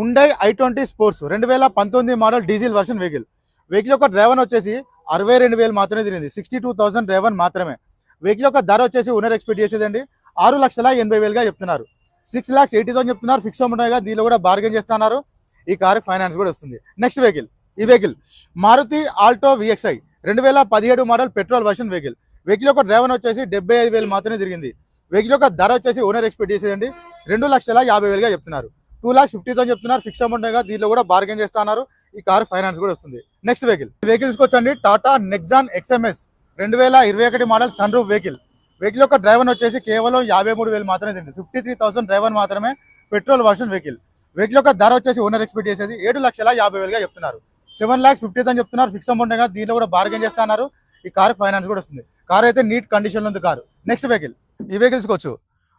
Hyundai I twenty sports రెండు వేల పంతొమ్మిది model diesel version vehicle vehicle యొక్క డ్రైవర్ వచ్చేసి అరవై రెండు వేలు మాత్రమే తిరిగింది. సిక్స్టీ టూ థౌసండ్ డ్రైవర్ మాత్రమే. వెహికల్ యొక్క ధర వచ్చేసి ఓనర్ ఎక్స్పెక్ట్ చేసేదండి. ఆరు లక్షల ఎనభై వేలుగా చెప్తున్నారు. సిక్స్ లాక్స్ ఎయిటీ థౌసండ్ చెప్తున్నారు. ఫిక్స్ అమౌంట్గా దీనిలో కూడా బార్గెన్ చేస్తున్నారు. ఈ కారు ఫైనాన్స్ కూడా వస్తుంది. నెక్స్ట్ వెహికల్ ఈ వెహికల్ మారుతి ఆల్టో విఎక్స్ఐ రెండు వేల పదిహేడు model petrol version vehicle vehicle యొక్క డ్రైవర్ వచ్చేసి డెబ్బై ఐదు వేలు మాత్రమే తిరిగింది. వెహికల్ యొక్క ధర వచ్చేసి ఓనర్ ఎక్స్పెక్ట్ చేసేదండి. రెండు లక్షల యాభై వేలుగా చెప్తున్నారు. టూ లాక్స్ ఫిఫ్టీ థౌసండ్ చెప్తున్నారు. ఫిక్స్ అమౌంట్ దీనిలో కూడా బార్గెన్ చేస్తున్నారు ఈ కార్ ఫైనాన్స్ కూడా వస్తుంది. నెక్స్ట్ వెహికల్ వెహికల్స్ వచ్చండి. టాటా నెక్సాన్ ఎక్స్ఎంఎస్ రెండు వేల ఇరవై ఒకటి model sunroof vehicle vehicle యొక్క డ్రైవర్ వచ్చేసి కేవలం యాభై మూడు వేలు మాత్రమే తింది. ఫిఫ్టీ త్రీ థౌసండ్ డ్రైవర్ మాత్రమే పెట్రోల్ వర్షన్ వెహికల్ వెహికల్ యొక్క ధర వచ్చేసి ఓనర్ ఎక్స్పెక్ట్ చేసేది ఏడు లక్షల యాభై వేలుగా చెప్తున్నారు. సెవెన్ లాక్స్ ఫిఫ్టీ థౌసండ్ చెప్తున్నారు. ఫిక్స్ అమౌంట్ దీనిలో కూడా బార్గెన్ చేస్తున్నారు ఈ కార్ ఫైనాన్స్ కూడా వస్తుంది. కార్ అయితే నీట్ కండిషన్లో ఉంది కారు నెక్స్ట్ వెహికల్ ఈ వెహికల్స్కి వచ్చు.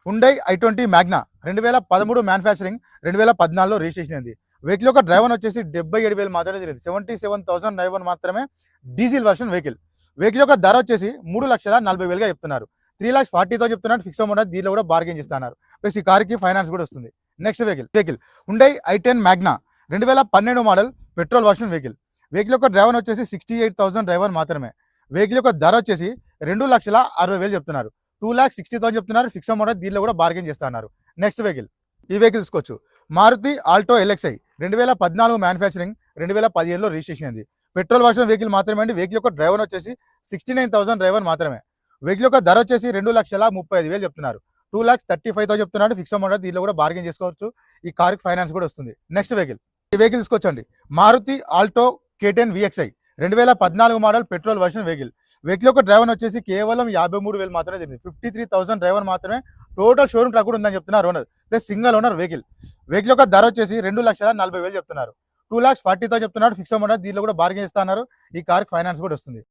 హుండై ఐ ట్వంటీ మ్యాగ్నా రెండు వేల పదమూడు మ్యానుఫ్యాక్చరింగ్ రెండు వేల పద్నాలుగులో రిజిస్ట్రేషన్ అయింది. వెహికల్ యొక్క డ్రైవర్ వచ్చేసి డెబ్బై ఏడు వేలు మాత్రమే తిరిగింది. సెవెంటీ సెవెన్ థౌసండ్ డ్రైవర్ మాత్రమే డీజిల్ వర్షన్ వెహికల్ వెహికల్ యొక్క ధర వచ్చేసి మూడు లక్షల నలభై వేలుగా చెప్తున్నారు. త్రీ లాక్స్ థౌసండ్ చెప్తున్నారు. ఫిక్స్ అమౌంట్ దీనిలో కూడా బార్గెన్ చేస్తున్నారు. ప్లస్ ఈ కార్కి ఫైనాన్స్ కూడా వస్తుంది. Next vehicle vehicle Hyundai i ten Magna రెండు వేల పన్నెండు model petrol version vehicle vehicle యొక్క డ్రైవర్ వచ్చేసి సిక్స్టీ ఎయిట్ థౌసండ్ డ్రైవర్ మాత్రమే. వెహికల్ యొక్క ధర వచ్చేసి రెండు లక్షల అరవై వేలు చెప్తున్నారు. టూ ల్యాక్స్ సిక్స్టీ థౌసండ్ చెప్తున్నారు. ఫిక్స్ అమౌంట్ దీనిలో కూడా బార్గెన్ చేస్తున్నారు నెక్స్ట్ వెహికల్ ఈ వెహికల్ తీసుకోవచ్చు మారుతి ఆల్టో ఎల్ఎక్స్ఐ. రెండు వేల పద్నాలుగు మ్యానుఫ్యాక్చరింగ్ రెండు వేల పదిహేనులో రిజిస్ట్రేషన్ అయింది. పెట్రోల్ వర్షన్ వెహికల్ మాత్రమే అండి. వెహికల్ యొక్క డ్రైవర్ వచ్చేసి సిక్స్టీ నైన్ థౌసండ్ డ్రైవర్ మాత్రమే. వెహికల్ యొక్క ధర వచ్చేసి రెండు లక్షల ముప్పై ఐదు వేలు చెప్తున్నారు. Two lakhs thirty five thousand చెప్తున్నారు. ఫిక్స్ అమౌంట్ దీనిలో కూడా బార్గెన్ చేసుకోవచ్చు. ఈ కార్కి ఫైనాన్స్ కూడా వస్తుంది. నెక్స్ట్ వెహికల్ ఈ వెహికల్ తీసుకోవచ్చండి మారుతి ఆల్టో కేటెన్ విఎక్స్ఐ రెండు వేల పద్నాలుగు model petrol version vehicle. Vehicle యొక్క డ్రైవర్ వచ్చేసి కేవలం యాభై మూడు వేలు మాత్రమే జరిగింది. ఫిఫ్టీ త్రీ థౌసండ్ డ్రైవర్ మాత్రమే టోటల్ షోరూమ్ ట్రక్ కూడా ఉందని చెప్తున్నారు owner. Plus single owner vehicle. Vehicle యొక్క ధర వచ్చేసి రెండు లక్షల నలభై వేలు చెప్తున్నారు. టూ లాక్స్ ఫార్టీ థౌసండ్ చెప్తున్నారు ఫిక్స్ అమౌంట్ దీనిలో కూడా బార్గెన్ ఇస్తున్నారు ఈ కార్ ఫైనాన్స్ కూడా వస్తుంది.